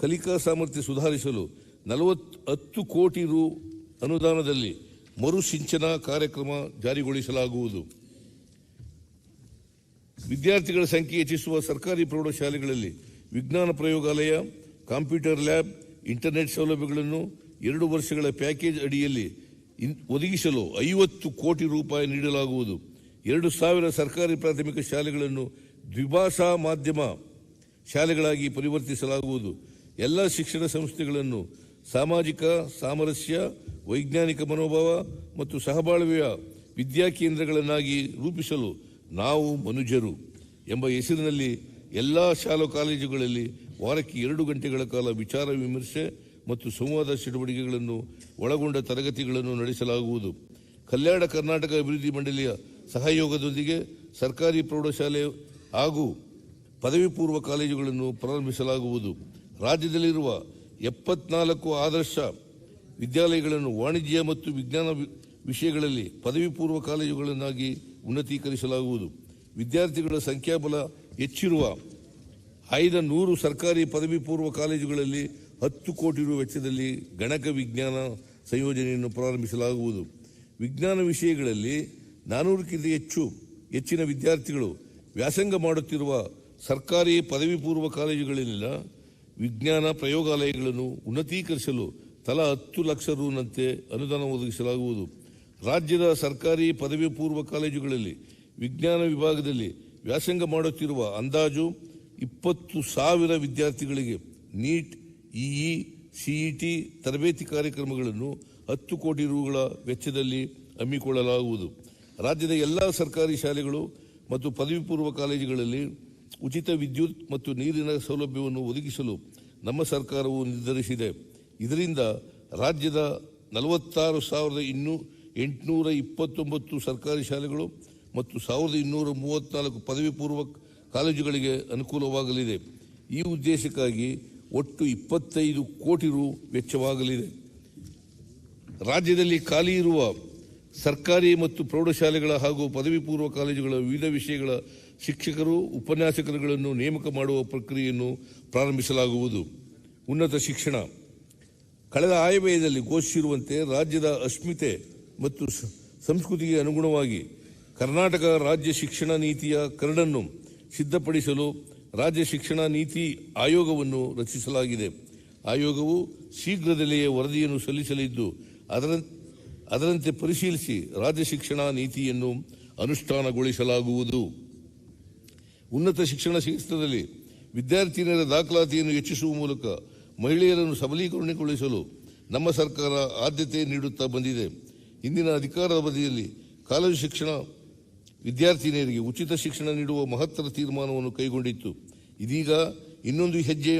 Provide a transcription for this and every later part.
ಕಲಿಕಾ ಸಾಮರ್ಥ್ಯ ಸುಧಾರಿಸಲು ನಲವತ್ತು ಹತ್ತು ಕೋಟಿ ರು ಅನುದಾನದಲ್ಲಿ ಮರುಸಿಂಚನ ಕಾರ್ಯಕ್ರಮ ಜಾರಿಗೊಳಿಸಲಾಗುವುದು. ವಿದ್ಯಾರ್ಥಿಗಳ ಸಂಖ್ಯೆ ಹೆಚ್ಚಿಸುವ ಸರ್ಕಾರಿ ಪ್ರೌಢಶಾಲೆಗಳಲ್ಲಿ ವಿಜ್ಞಾನ ಪ್ರಯೋಗಾಲಯ, ಕಂಪ್ಯೂಟರ್ ಲ್ಯಾಬ್, ಇಂಟರ್ನೆಟ್ ಸೌಲಭ್ಯಗಳನ್ನು ಎರಡು ವರ್ಷಗಳ ಪ್ಯಾಕೇಜ್ ಅಡಿಯಲ್ಲಿ ಒದಗಿಸಲು ಐವತ್ತು ಕೋಟಿ ರೂಪಾಯಿ ನೀಡಲಾಗುವುದು. ಎರಡು ಸಾವಿರ ಸರ್ಕಾರಿ ಪ್ರಾಥಮಿಕ ಶಾಲೆಗಳನ್ನು ದ್ವಿಭಾಷಾ ಮಾಧ್ಯಮ ಶಾಲೆಗಳಾಗಿ ಪರಿವರ್ತಿಸಲಾಗುವುದು. ಎಲ್ಲ ಶಿಕ್ಷಣ ಸಂಸ್ಥೆಗಳನ್ನು ಸಾಮಾಜಿಕ, ಸಾಮರಸ್ಯ, ವೈಜ್ಞಾನಿಕ ಮನೋಭಾವ ಮತ್ತು ಸಹಬಾಳ್ವೆಯ ವಿದ್ಯಾಕೇಂದ್ರಗಳನ್ನಾಗಿ ರೂಪಿಸಲು ನಾವು ಮನುಜರು ಎಂಬ ಹೆಸರಿನಲ್ಲಿ ಎಲ್ಲ ಶಾಲಾ ಕಾಲೇಜುಗಳಲ್ಲಿ ವಾರಕ್ಕೆ ಎರಡು ಗಂಟೆಗಳ ಕಾಲ ವಿಚಾರ ವಿಮರ್ಶೆ ಮತ್ತು ಸಂವಾದ ಚಟುವಟಿಕೆಗಳನ್ನು ಒಳಗೊಂಡ ತರಗತಿಗಳನ್ನು ನಡೆಸಲಾಗುವುದು. ಕಲ್ಯಾಣ ಕರ್ನಾಟಕ ಅಭಿವೃದ್ಧಿ ಮಂಡಳಿಯ ಸಹಯೋಗದೊಂದಿಗೆ ಸರ್ಕಾರಿ ಪ್ರೌಢಶಾಲೆ ಹಾಗೂ ಪದವಿ ಪೂರ್ವ ಕಾಲೇಜುಗಳನ್ನು ಪ್ರಾರಂಭಿಸಲಾಗುವುದು. ರಾಜ್ಯದಲ್ಲಿರುವ ಎಪ್ಪತ್ನಾಲ್ಕು ಆದರ್ಶ ವಿದ್ಯಾಲಯಗಳನ್ನು ವಾಣಿಜ್ಯ ಮತ್ತು ವಿಜ್ಞಾನ ವಿಷಯಗಳಲ್ಲಿ ಪದವಿ ಪೂರ್ವ ಕಾಲೇಜುಗಳನ್ನಾಗಿ ಉನ್ನತೀಕರಿಸಲಾಗುವುದು. ವಿದ್ಯಾರ್ಥಿಗಳ ಸಂಖ್ಯಾಬಲ ಹೆಚ್ಚಿರುವ ಐದ ನೂರು ಸರ್ಕಾರಿ ಪದವಿ ಪೂರ್ವ ಕಾಲೇಜುಗಳಲ್ಲಿ ಹತ್ತು ಕೋಟಿ ರು ವೆಚ್ಚದಲ್ಲಿ ಗಣಕ ವಿಜ್ಞಾನ ಸಂಯೋಜನೆಯನ್ನು ಪ್ರಾರಂಭಿಸಲಾಗುವುದು. ವಿಜ್ಞಾನ ವಿಷಯಗಳಲ್ಲಿ ನಾನೂರಕ್ಕಿಂತ ಹೆಚ್ಚು ಹೆಚ್ಚಿನ ವಿದ್ಯಾರ್ಥಿಗಳು ವ್ಯಾಸಂಗ ಮಾಡುತ್ತಿರುವ ಸರ್ಕಾರಿ ಪದವಿ ಪೂರ್ವ ಕಾಲೇಜುಗಳಲ್ಲಿನ ವಿಜ್ಞಾನ ಪ್ರಯೋಗಾಲಯಗಳನ್ನು ಉನ್ನತೀಕರಿಸಲು ತಲಾ ಹತ್ತು ಲಕ್ಷ ರೂನಂತೆ ಅನುದಾನ ಒದಗಿಸಲಾಗುವುದು. ರಾಜ್ಯದ ಸರ್ಕಾರಿ ಪದವಿ ಪೂರ್ವ ಕಾಲೇಜುಗಳಲ್ಲಿ, ವಿಜ್ಞಾನ ವಿಭಾಗದಲ್ಲಿ ವ್ಯಾಸಂಗ ಮಾಡುತ್ತಿರುವ ಅಂದಾಜು ಇಪ್ಪತ್ತು ಸಾವಿರ ವಿದ್ಯಾರ್ಥಿಗಳಿಗೆ ನೀಟ್, ಇಇ, ಸಿಇಟಿ ತರಬೇತಿ ಕಾರ್ಯಕ್ರಮಗಳನ್ನು ಹತ್ತು ಕೋಟಿ ರೂಗಳ ವೆಚ್ಚದಲ್ಲಿ ಹಮ್ಮಿಕೊಳ್ಳಲಾಗುವುದು. ರಾಜ್ಯದ ಎಲ್ಲ ಸರ್ಕಾರಿ ಶಾಲೆಗಳು ಮತ್ತು ಪದವಿ ಪೂರ್ವ ಕಾಲೇಜುಗಳಲ್ಲಿ ಉಚಿತ ವಿದ್ಯುತ್ ಮತ್ತು ನೀರಿನ ಸೌಲಭ್ಯವನ್ನು ಒದಗಿಸಲು ನಮ್ಮ ಸರ್ಕಾರವು ನಿರ್ಧರಿಸಿದೆ. ಇದರಿಂದ ರಾಜ್ಯದ ನಲವತ್ತಾರು ಸಾವಿರದ ಇನ್ನೂ ಎಂಟುನೂರ ಇಪ್ಪತ್ತೊಂಬತ್ತು ಸರ್ಕಾರಿ ಶಾಲೆಗಳು ಮತ್ತು ಸಾವಿರದ ಇನ್ನೂರ ಮೂವತ್ತ್ನಾಲ್ಕು ಪದವಿ ಪೂರ್ವ ಕಾಲೇಜುಗಳಿಗೆ ಅನುಕೂಲವಾಗಲಿದೆ. ಈ ಉದ್ದೇಶಕ್ಕಾಗಿ ಒಟ್ಟು ಇಪ್ಪತ್ತೈದು ಕೋಟಿ ರು ವೆಚ್ಚವಾಗಲಿದೆ. ರಾಜ್ಯದಲ್ಲಿ ಖಾಲಿ ಇರುವ ಸರ್ಕಾರಿ ಮತ್ತು ಪ್ರೌಢಶಾಲೆಗಳ ಹಾಗೂ ಪದವಿ ಪೂರ್ವ ಕಾಲೇಜುಗಳ ವಿವಿಧ ವಿಷಯಗಳ ಶಿಕ್ಷಕರು, ಉಪನ್ಯಾಸಕರುಗಳನ್ನು ನೇಮಕ ಮಾಡುವ ಪ್ರಕ್ರಿಯೆಯನ್ನು ಪ್ರಾರಂಭಿಸಲಾಗುವುದು. ಉನ್ನತ ಶಿಕ್ಷಣ. ಕಳೆದ ಆಯವ್ಯಯದಲ್ಲಿ ಘೋಷಿಸಿರುವಂತೆ ರಾಜ್ಯದ ಅಸ್ಮಿತೆ ಮತ್ತು ಸಂಸ್ಕೃತಿಗೆ ಅನುಗುಣವಾಗಿ ಕರ್ನಾಟಕ ರಾಜ್ಯ ಶಿಕ್ಷಣ ನೀತಿಯ ಕರಡನ್ನು ಸಿದ್ಧಪಡಿಸಲು ರಾಜ್ಯ ಶಿಕ್ಷಣ ನೀತಿ ಆಯೋಗವನ್ನು ರಚಿಸಲಾಗಿದೆ. ಆಯೋಗವು ಶೀಘ್ರದಲ್ಲಿಯೇ ವರದಿಯನ್ನು ಸಲ್ಲಿಸಲಿದ್ದು, ಅದರ, ಅದರಂತೆ ಪರಿಶೀಲಿಸಿ ರಾಜ್ಯ ಶಿಕ್ಷಣ ನೀತಿಯನ್ನು ಅನುಷ್ಠಾನಗೊಳಿಸಲಾಗುವುದು. ಉನ್ನತ ಶಿಕ್ಷಣ ಕ್ಷೇತ್ರದಲ್ಲಿ ವಿದ್ಯಾರ್ಥಿನಿಯರ ದಾಖಲಾತಿಯನ್ನು ಹೆಚ್ಚಿಸುವ ಮೂಲಕ ಮಹಿಳೆಯರನ್ನು ಸಬಲೀಕರಣಗೊಳಿಸಲು ನಮ್ಮ ಸರ್ಕಾರ ಆದ್ಯತೆ ನೀಡುತ್ತಾ ಬಂದಿದೆ. ಇಂದಿನ ಅಧಿಕಾರ ಅವಧಿಯಲ್ಲಿ ಕಾಲೇಜು ಶಿಕ್ಷಣ ವಿದ್ಯಾರ್ಥಿನಿಯರಿಗೆ ಉಚಿತ ಶಿಕ್ಷಣ ನೀಡುವ ಮಹತ್ತರ ತೀರ್ಮಾನವನ್ನು ಕೈಗೊಂಡಿತ್ತು. ಇದೀಗ ಇನ್ನೊಂದು ಹೆಜ್ಜೆ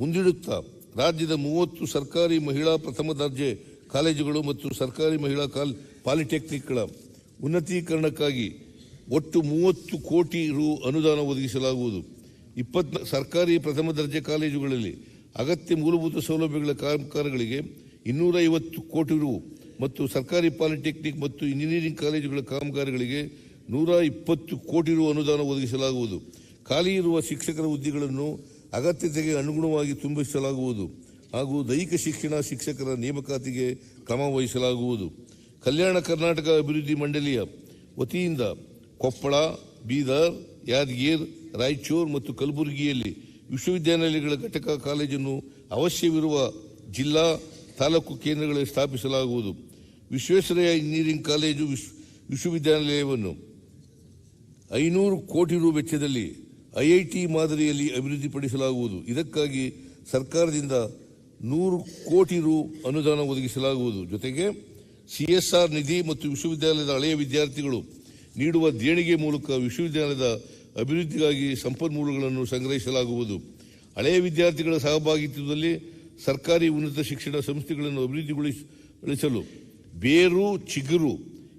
ಮುಂದಿಡುತ್ತಾ ರಾಜ್ಯದ ಮೂವತ್ತು ಸರ್ಕಾರಿ ಮಹಿಳಾ ಪ್ರಥಮ ದರ್ಜೆ ಕಾಲೇಜುಗಳು ಮತ್ತು ಸರ್ಕಾರಿ ಮಹಿಳಾ ಕಾಲ್ ಪಾಲಿಟೆಕ್ನಿಕ್ಗಳ ಉನ್ನತೀಕರಣಕ್ಕಾಗಿ ಒಟ್ಟು ಮೂವತ್ತು ಕೋಟಿ ರು ಅನುದಾನ ಒದಗಿಸಲಾಗುವುದು. ಇಪ್ಪತ್ ಸರ್ಕಾರಿ ಪ್ರಥಮ ದರ್ಜೆ ಕಾಲೇಜುಗಳಲ್ಲಿ ಅಗತ್ಯ ಮೂಲಭೂತ ಸೌಲಭ್ಯಗಳ ಕಾಮಗಾರಿಗಳಿಗೆ ಇನ್ನೂರ ಕೋಟಿ ರು ಮತ್ತು ಸರ್ಕಾರಿ ಪಾಲಿಟೆಕ್ನಿಕ್ ಮತ್ತು ಇಂಜಿನಿಯರಿಂಗ್ ಕಾಲೇಜುಗಳ ಕಾಮಗಾರಿಗಳಿಗೆ ನೂರ ಇಪ್ಪತ್ತು ಕೋಟಿ ರು ಅನುದಾನ ಒದಗಿಸಲಾಗುವುದು. ಖಾಲಿ ಇರುವ ಶಿಕ್ಷಕರ ಹುದ್ದೆಗಳನ್ನು ಅಗತ್ಯತೆಗೆ ಅನುಗುಣವಾಗಿ ತುಂಬಿಸಲಾಗುವುದು ಹಾಗೂ ದೈಹಿಕ ಶಿಕ್ಷಣ ಶಿಕ್ಷಕರ ನೇಮಕಾತಿಗೆ ಕ್ರಮ ವಹಿಸಲಾಗುವುದು. ಕಲ್ಯಾಣ ಕರ್ನಾಟಕ ಅಭಿವೃದ್ಧಿ ಮಂಡಳಿಯ ವತಿಯಿಂದ ಕೊಪ್ಪಳ, ಬೀದರ್, ಯಾದಗಿರ್, ರಾಯಚೂರು ಮತ್ತು ಕಲಬುರಗಿಯಲ್ಲಿ ವಿಶ್ವವಿದ್ಯಾನಿಲಯಗಳ ಘಟಕ ಕಾಲೇಜನ್ನು ಅವಶ್ಯವಿರುವ ಜಿಲ್ಲಾ ತಾಲೂಕು ಕೇಂದ್ರಗಳಲ್ಲಿ ಸ್ಥಾಪಿಸಲಾಗುವುದು. ವಿಶ್ವೇಶ್ವರಯ್ಯ ಇಂಜಿನಿಯರಿಂಗ್ ಕಾಲೇಜು ವಿಶ್, ವಿಶ್ವವಿದ್ಯಾನಿಲಯವನ್ನು ಐನೂರು ಕೋಟಿ ರು ವೆಚ್ಚದಲ್ಲಿ ಐಐಟಿ ಮಾದರಿಯಲ್ಲಿ ಅಭಿವೃದ್ಧಿಪಡಿಸಲಾಗುವುದು. ಇದಕ್ಕಾಗಿ ಸರ್ಕಾರದಿಂದ ನೂರು ಕೋಟಿ ರು ಅನುದಾನ ಒದಗಿಸಲಾಗುವುದು. ಜೊತೆಗೆ ಸಿಎಸ್ಆರ್ ನಿಧಿ ಮತ್ತು ವಿಶ್ವವಿದ್ಯಾಲಯದ ಹಳೆಯ ವಿದ್ಯಾರ್ಥಿಗಳು ನೀಡುವ ದೇಣಿಗೆ ಮೂಲಕ ವಿಶ್ವವಿದ್ಯಾಲಯದ ಅಭಿವೃದ್ಧಿಗಾಗಿ ಸಂಪನ್ಮೂಲಗಳನ್ನು ಸಂಗ್ರಹಿಸಲಾಗುವುದು. ಹಳೆಯ ವಿದ್ಯಾರ್ಥಿಗಳ ಸಹಭಾಗಿತ್ವದಲ್ಲಿ ಸರ್ಕಾರಿ ಉನ್ನತ ಶಿಕ್ಷಣ ಸಂಸ್ಥೆಗಳನ್ನು ಅಭಿವೃದ್ಧಿಗೊಳಿಸಲು ಬೇರು ಚಿಗುರು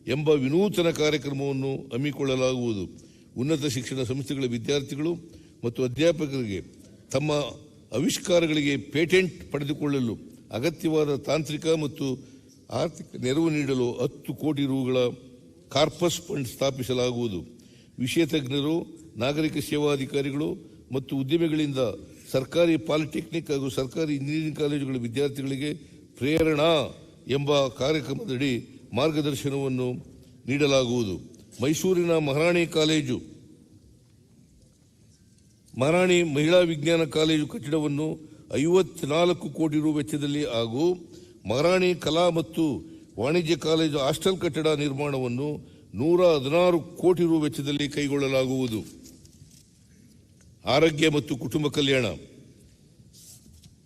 ಎಂಬ ವಿನೂತನ ಕಾರ್ಯಕ್ರಮವನ್ನು ಹಮ್ಮಿಕೊಳ್ಳಲಾಗುವುದು. ಉನ್ನತ ಶಿಕ್ಷಣ ಸಂಸ್ಥೆಗಳ ವಿದ್ಯಾರ್ಥಿಗಳು ಮತ್ತು ಅಧ್ಯಾಪಕರಿಗೆ ತಮ್ಮ ಆವಿಷ್ಕಾರಗಳಿಗೆ ಪೇಟೆಂಟ್ ಪಡೆದುಕೊಳ್ಳಲು ಅಗತ್ಯವಾದ ತಾಂತ್ರಿಕ ಮತ್ತು ಆರ್ಥಿಕ ನೆರವು ನೀಡಲು ಹತ್ತು ಕೋಟಿ ರುಗಳ ಕಾರ್ಪಸ್ ಫಂಡ್ ಸ್ಥಾಪಿಸಲಾಗುವುದು. ವಿಷಯ ತಜ್ಞರು, ನಾಗರಿಕ ಸೇವಾಧಿಕಾರಿಗಳು ಮತ್ತು ಉದ್ಯಮಿಗಳಿಂದ ಸರ್ಕಾರಿ ಪಾಲಿಟೆಕ್ನಿಕ್ ಹಾಗೂ ಸರ್ಕಾರಿ ಇಂಜಿನಿಯರಿಂಗ್ ಕಾಲೇಜುಗಳ ವಿದ್ಯಾರ್ಥಿಗಳಿಗೆ ಪ್ರೇರಣಾ ಎಂಬ ಕಾರ್ಯಕ್ರಮದಡಿ ಮಾರ್ಗದರ್ಶನವನ್ನು ನೀಡಲಾಗುವುದು. ಮೈಸೂರಿನ ಮಹಾರಾಣಿ ಕಾಲೇಜು, ಮಹಾರಾಣಿ ಮಹಿಳಾ ವಿಜ್ಞಾನ ಕಾಲೇಜು ಕಟ್ಟಡವನ್ನು ಐವತ್ನಾಲ್ಕು ಕೋಟಿ ರು ವೆಚ್ಚದಲ್ಲಿ ಹಾಗೂ ಮಹಾರಾಣಿ ಕಲಾ ಮತ್ತು ವಾಣಿಜ್ಯ ಕಾಲೇಜು ಹಾಸ್ಟೆಲ್ ಕಟ್ಟಡ ನಿರ್ಮಾಣವನ್ನು ನೂರ ಹದಿನಾರು ಕೋಟಿ ರು ವೆಚ್ಚದಲ್ಲಿ ಕೈಗೊಳ್ಳಲಾಗುವುದು. ಆರೋಗ್ಯ ಮತ್ತು ಕುಟುಂಬ ಕಲ್ಯಾಣ.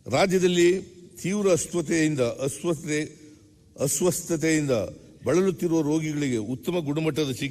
ರಾಜ್ಯದಲ್ಲಿ ತೀವ್ರ ಅಸ್ವಸ್ಥತೆಯಿಂದ ಅಸ್ವಸ್ಥತೆ, ಅಸ್ವಸ್ಥತೆಯಿಂದ ಬಳಲುತ್ತಿರುವ ರೋಗಿಗಳಿಗೆ ಉತ್ತಮ ಗುಣಮಟ್ಟದ